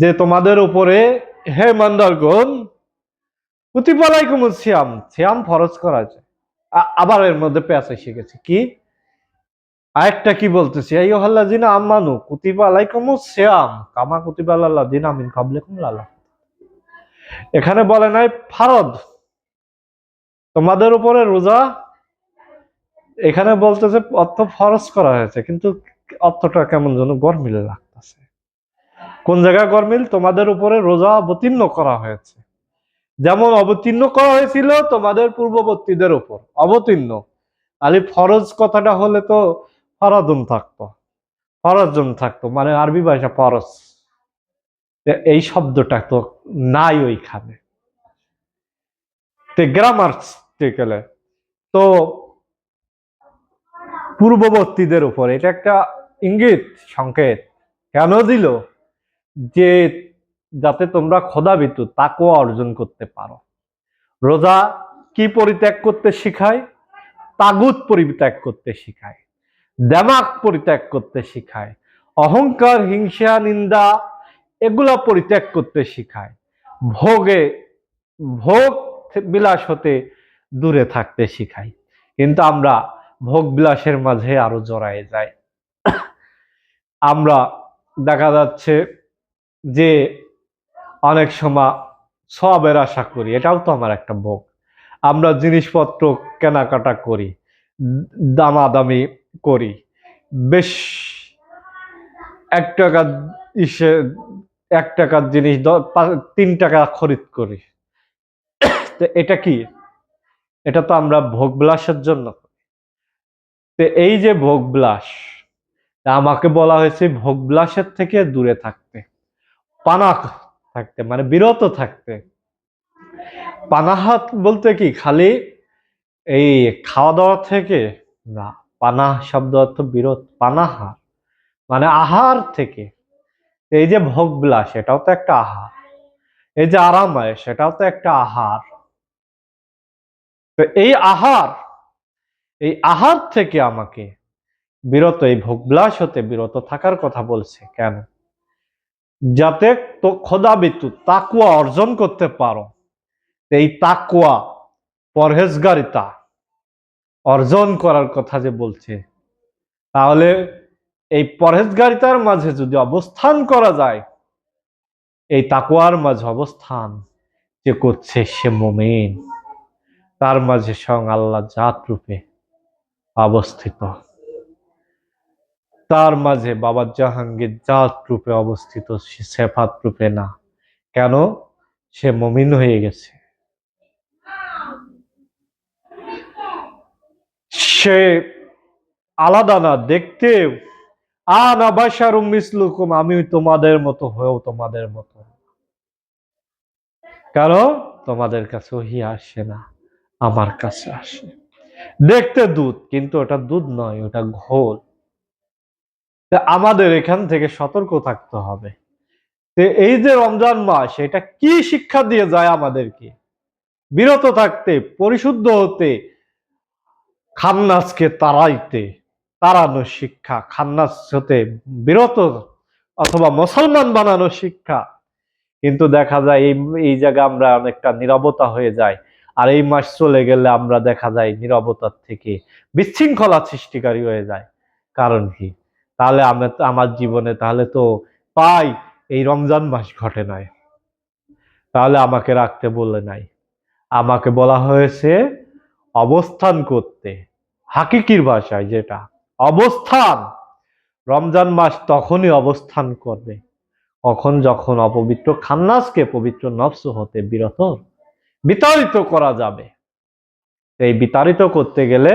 যে তোমাদের উপরে হে মান্দারগণ কুতিপালাইকুম সিয়াম সিয়াম ফরজ করা আছে। আবার এর মধ্যে পেঁচা এসে গেছে। কি? আরেকটা কি বলতেছি? এই হল্লা জিনা আম্মানু কুতিবা আলাইকুম সিয়াম কামা কুতিবা আল্লাহ দিন আমিন কাবলিকুম লালা। এখানে বলে নাই ফারদ তোমাদের উপরে রোজা, এখানে বলতেছে অর্থ ফরজ করা হয়েছে, কিন্তু অর্থটা কেমন যেন গরমিলে লাগতেছে কোন জায়গায় গরমিল? তোমাদের উপরে রোজা অবতীর্ণ করা হয়েছে। যেমন অবতীর্ণ করা হয়েছিল তোমাদের পূর্ববর্তীদের উপর, অবতীর্ণ। আলি ফরজ কথাটা হলে তো ফরাদুন থাকতো। ফরজন থাকতো মানে আরবি ভাষা ফরজ। এই শব্দটা তো নাই ওইখানে। গ্রামার গেলে। তো পূর্ববর্তীদের উপর, এটা একটা ইঙ্গিত, সংকেত। কেন দিল? যে যাতে তোমরা খোদাবিতু তাকওয়া অর্জন করতে পারো। রোজা কি পরিত্যাগ করতে শিখায়? তাগুত পরিত্যাগ করতে শিখায়। দেমাক পরিত্যাগ করতে শিখায়। অহংকার, হিংসা, নিন্দা, এগুলা পরিত্যাগ করতে শিখায়। ভোগে, ভোগ বিলাস হতে দূরে থাকতে শিখায়। কিন্তু আমরা ভোগ বিলাসের মাঝে আরও জড়ায় যাই। আমরা দেখা যাচ্ছে যে অনেক সময় সবের আশা করি, এটাও তো আমার একটা ভোগ। আমরা জিনিসপত্র কেনাকাটা করি, দামাদামি করি। বেশ এক টাকা ইসে, এক টাকার জিনিস তিন টাকা খরিদ করি। তো এটা কি? এটা তো আমরা ভোগবিলাসের জন্য করি। তো এই যে ভোগবিলাস তা আমাকে বলা হয়েছে ভোগবিলাসের থেকে দূরে থাকতে। পানা থাকতে মানে বিরত থাকতে। পানাহাত বলতে কি? খালি এই খাওয়া দাওয়া থেকে না, পানাহ শব্দ অর্থ বিরত পানাহার। মানে আহার থেকে। এই যে ভোগবিলাস এটাও তো একটা আহার। এই যে আরামায়, সেটাও তো একটা আহার। তো এই আহার এই আহার থেকে আমাকে বিরত, এই ভোগবিলাস হতে বিরত থাকার কথা বলছে। কেন? যাতে তো খোদা বিতু তাকুয়া অর্জন করতে পারো। এই তাকুয়া পরহেজগারিতা অর্জন করার কথা যে বলছে, তাহলে এই পরহেজগারিতার মাঝে যদি অবস্থান করা যায়, এই তাকুয়ার মাঝে অবস্থান যে করছে সে মোমেন, তার মাঝে স্বয়ং আল্লাহ জাত রূপে অবস্থিত। তার মাঝে বাবা জাহাঙ্গীর জাত রূপে অবস্থিত সেফাত রূপে না। কেন? সে মমিন হয়ে গেছে। সে আলাদা না, দেখতে আনা বাসারুম মিসলুকুম আমি তোমাদের মতো, হয়েও তোমাদের মতো। কেন? তোমাদের কাছে ওহি আসে না, আমার কাছে আসে। দেখতে দুধ, কিন্তু ওটা দুধ নয়, ওটা ঘোল। আমাদের এখান থেকে সতর্ক থাকতে হবে। এই যে রমজান মাস, এটা কি শিক্ষা দিয়ে যায় আমাদেরকে? বিরত থাকতে, পরিশুদ্ধ হতে, খান্নাসকে তাড়াইতে তাড়ানোর শিক্ষা, খান্নাস হতে বিরত অথবা মুসলমান বানানোর শিক্ষা। কিন্তু দেখা যায় এই এই জায়গায় আমরা অনেকটা নিরবতা হয়ে যায় আর এই মাস চলে গেলে আমরা দেখা যায় নিরবতার থেকে বিশৃঙ্খলা সৃষ্টিকারী হয়ে যায় কারণ কি? তাহলে আমরা আমার জীবনে তাহলে তো পাই, এই রমজান মাস ঘটে নাই। তাহলে আমাকে রাখতে বলে নাই। আমাকে বলা হয়েছে অবস্থান করতে, হাকিকির ভাষায় যেটা, অবস্থান। রমজান মাস তখনই অবস্থান করবে, কখন যখন অপবিত্র খান্নাসকে পবিত্র নফস হতে বিরত, বিতাড়িত করা যাবে। এই বিতাড়িত করতে গেলে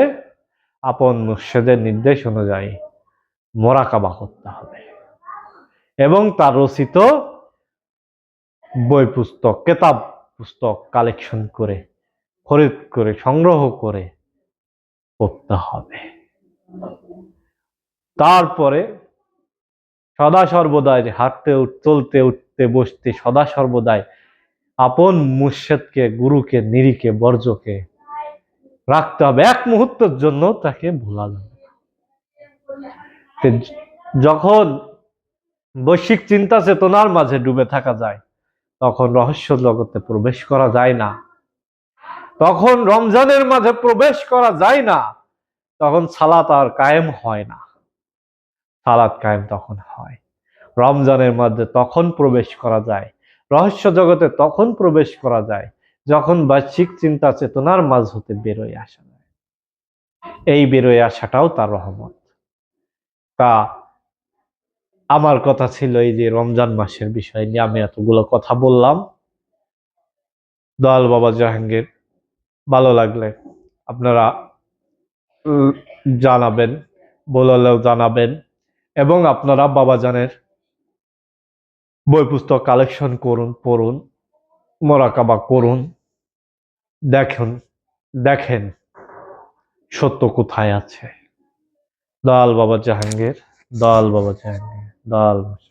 আপন মুর্শেদের নির্দেশ অনুযায়ী মোরাকাবা করতে হবে। এবং তার রচিত বই পুস্তক, কেতাব পুস্তক কালেকশন করে, খরিদ করে, সংগ্রহ করে পড়তে হবে। তারপরে সদা সর্বদাই হাঁটতে, চলতে, উঠতে, বসতে, সদা সর্বদাই আপন মুর্শেদকে, গুরুকে, নিরিকে বর্জকে রাখতে হবে। এক মুহূর্তের জন্য তাকে ভোলা যাবে। যখন বৈশ্বিক চিন্তা চেতনার মাঝে ডুবে থাকা যায়, তখন রহস্য জগতে প্রবেশ করা যায় না। তখন রমজানের মাঝে প্রবেশ করা যায় না, তখন সালাত আর কায়েম হয় না। সালাত কায়েম তখন হয়। রমজানের মধ্যে তখন প্রবেশ করা যায়, রহস্য জগতে তখন প্রবেশ করা যায়, যখন বাহ্যিক চিন্তা চেতনার মাঝ হতে বেরোয় আসা যায়। এই বেরোয় আসাটাও তার রহমত। তা আমার কথা ছিল এই যে রমজান মাসের বিষয় নিয়ে আমি এতগুলো কথা বললাম। দয়াল বাবা জাহাঙ্গীর, ভালো লাগলে আপনারা জানাবেন, বললেও জানাবেন এবং আপনারা বাবাজানের বই পুস্তক কালেকশন করুন, পড়ুন, মোরাকাবা করুন, দেখুন, দেখেন সত্য কোথায় আছে। দয়াল বাবা জাহাঙ্গীর দয়াল বাবা জাহাঙ্গীর বাবা